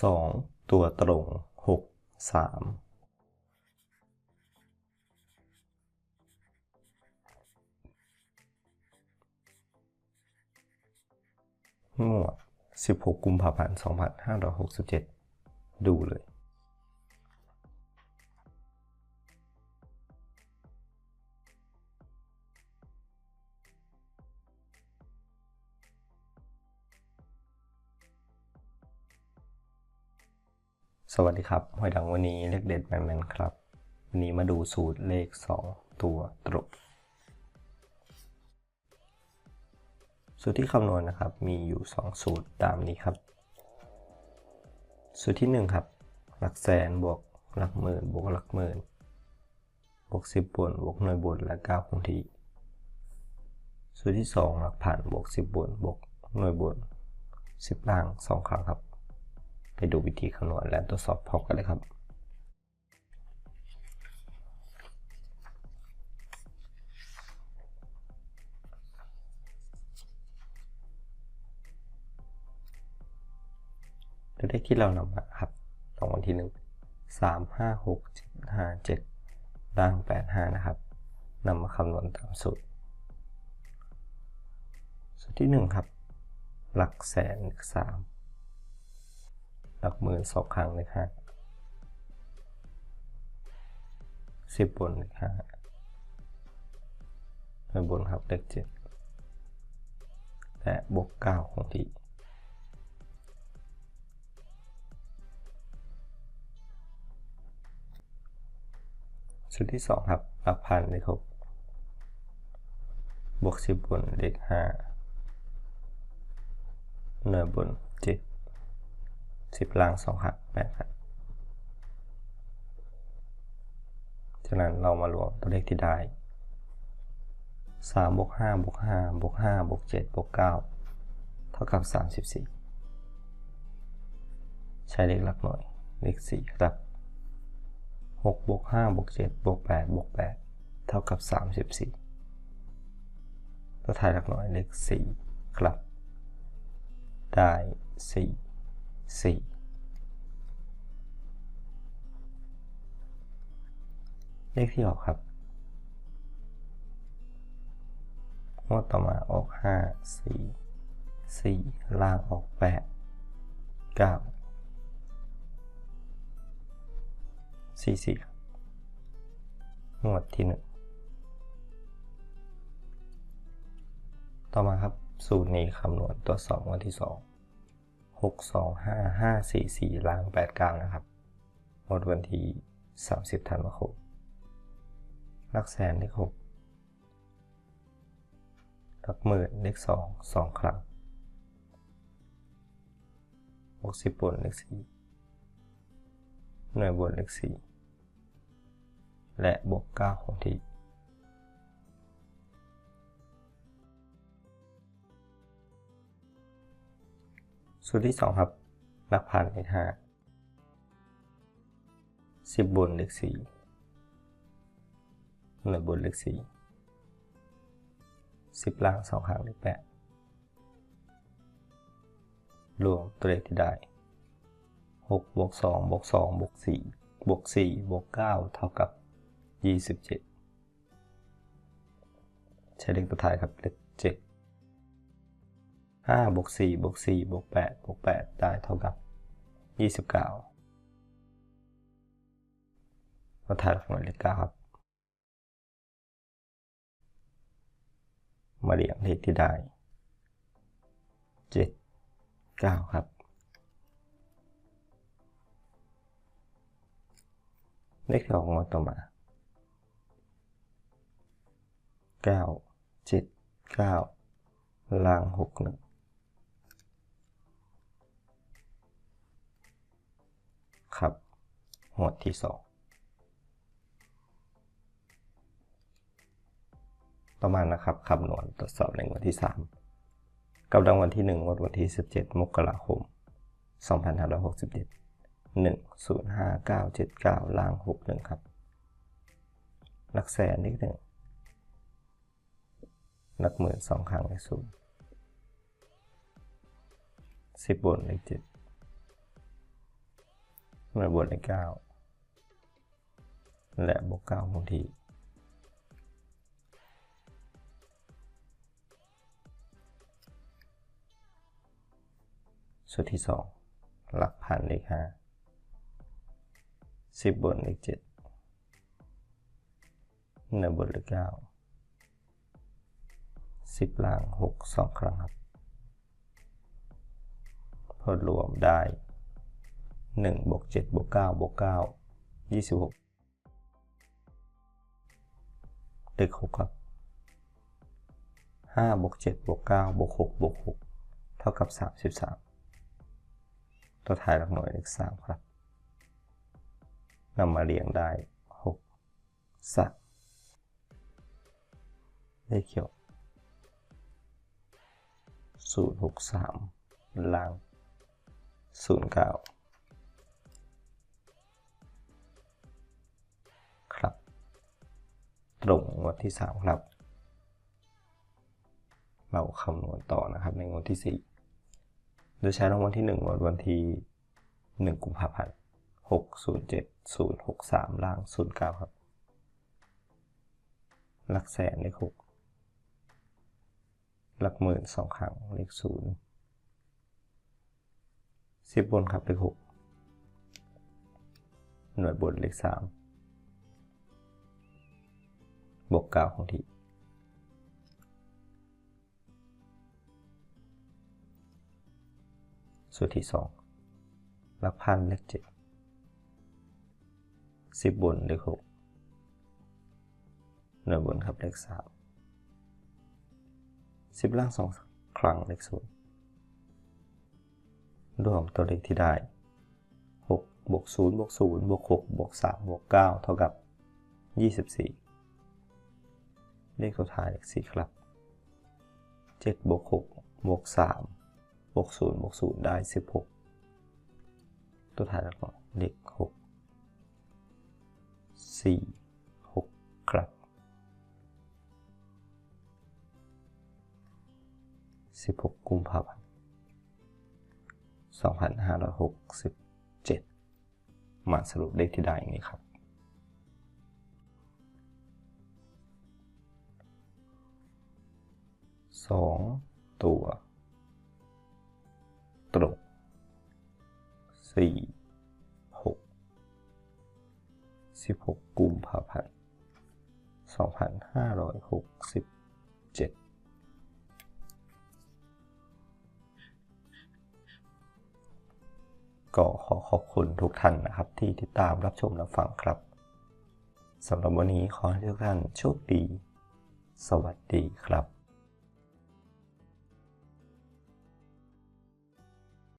2 ตัวตรง 6 3 งวด 16 กุมภาพันธ์ 2567 ดูเลย สวัสดีครับหวยดังวันนี้เลขเด็ดแมนๆครับ วันนี้มาดูสูตรเลข 2 ตัวตรงสูตรที่คำนวณนะครับ มีอยู่ 2 สูตรตามนี้ครับ สูตรที่ 1 ครับ หลักแสนบวกหลักหมื่นบวกหลักหมื่นบวก 10บนบวกหน่วยบนและ9คงที่ สูตรที่ 2 หลักพันบวก 10บนบวกหน่วยบน10ล่าง 2 ครั้งครับ ดูวิธีคำนวณและตรวจสอบพอกันเลยครับตัวเลขที่เรานำมาครับรางวัลที่หนึ่งสามห้าหกเจ็ดห้าเจ็ดล่างแปดห้านะครับนำมาคำนวณตามสูตร สูตรที่หนึ่งครับ หลักแสนสาม หลักหมื่นสองครั้งเลยครับสิบบนเลยครับไปบนครับเลขเจ็ดและบวกเก้าของที่สูตรที่สองครับหลักพันเลขหกบวกสิบบนเลขห้าหน่วยบนเจ็ด สิบล่างสองหักแปดครับจากนั้นเรามารวมตัวเลขที่ได้สามบวกห้าบวกห้าบวกห้าบวกเจ็ดบวกเก้าเท่ากับสามสิบสี่ใช้เลขหลักหน่วยเลขสี่ครับหกบวกห้าบวกเจ็ดบวกแปดบวกแปดเท่ากับสามสิบสี่ตัวท้ายหลักหน่วยเลขสี่ครับ ได้สี่ สี่เลขที่ออกครับงวดต่อมาออกห้าสี่สี่ล่างออกแปดเก้าสี่สี่งวดที่หนึ่งต่อมาครับสูตรนี้คำนวณตัวสองงวันที่สอง หกสองห้าห้าสี่สี่ล่างแปดก้านะครับ หมดวันที่สามสิบธันวาคมลักแสนเลขหกลักหมื่นเลขสองสองครั้งหกสิบบนเลขสี่หน่วยบนเลขสี่และบวกเก้าของที่ สูตรที่สองครับหลักพันเลขห้าสิบบนเลขสี่หน่วยบนเลขสี่สิบล่างสองหางเลขแปดรวมตัวเลขที่ได้หกบวกสองบวกสองบวกสี่บวกสี่บวกเก้าเท่ากับยี่สิบเจ็ดใช้เลขตัวท้ายครับเลขเจ็ด 5บวก4บวก4บวก8บวก8ได้เท่ากับ 29มาถ่ายของเลขเก้ครับ มาเรียงเลขที่ได้ 7 9 ครับ เลขที่ออกมาต่อมา 9 7 9ล่าง 6 1 หมวดที่สองประมานะครับคำนวณตรวจสอบในงวดที่ 3 กับรางวัลที่1งวดวันที่ 17 มกราคม 2567 1 0 5 9 7 9 ล่าง 61 ครับหลักแสนนิดหนึ่งหลักหมื่นสองครั้งเลขศูนย์สิบบนเลขเจ็ด หน่วยบวกเลขเก้าและบวกเก้าคงที่สูตรที่สองหลักพันเลขห้าสิบบนเลขเจ็ดหนึ่งบนเลขเก้าสิบล่างหกสองครั้งครับผลรวมได้ 1บวก7บวก9บวก9 26 ตึก 6 ครับ5บวก7บวก9บวก6บวก6 เท่ากับ 33 ตัวถ่ายหลักหน่วยเลข3ครับนำมาเรียงได้ 6 สัตว์เลขเขียว 063 ล่าง 09 ตรงงวดที่สามครับ เราคำนวณต่อนะครับในงวดที่สี่โดยใช้รางวัลที่1วันวันที่ 1 กุมภาพันธ์607 063 ล่าง 09 ครับ หลักแสนเลข6หลักหมื่นสองครั้งเลข0 10 บนครับเลข6หน่วยบนเลข3 บวก9ของที่สูตรที่สองหลักพันเลขเจ็ดสิบบนเลขหกหน่วยบนครับเลขสามสิบล่างสองครั้งเลขศูนย์รวมตัวเลขที่ได้หกบวกศูนย์บวกศูนย์บวกหกบวกสามบวกเก้าเท่ากับยี่สิบสี่ เลขตัวท้ายเลขสี่ครับเจ็ดบวกหกบวกสามบวกศูนย์บวกศูนย์ได้สิบหกตัวท้ายแล้วก็เลขหกสี่หกครับสิบหกกุมภาพันธ์สองพันห้าร้อยหกสิบเจ็ดมาสรุปเลขที่ได้อย่างนี้ครับ สองตัว ตรงสี่หกสิบหกกุมภาพันธ์สองพันห้าร้อยหกสิบเจ็ดก็ขอขอบคุณทุกท่านนะครับ ที่ติดตามรับชมรับฟังครับสำหรับวันนี้ขอให้ทุกท่านโชคดี สวัสดีครับ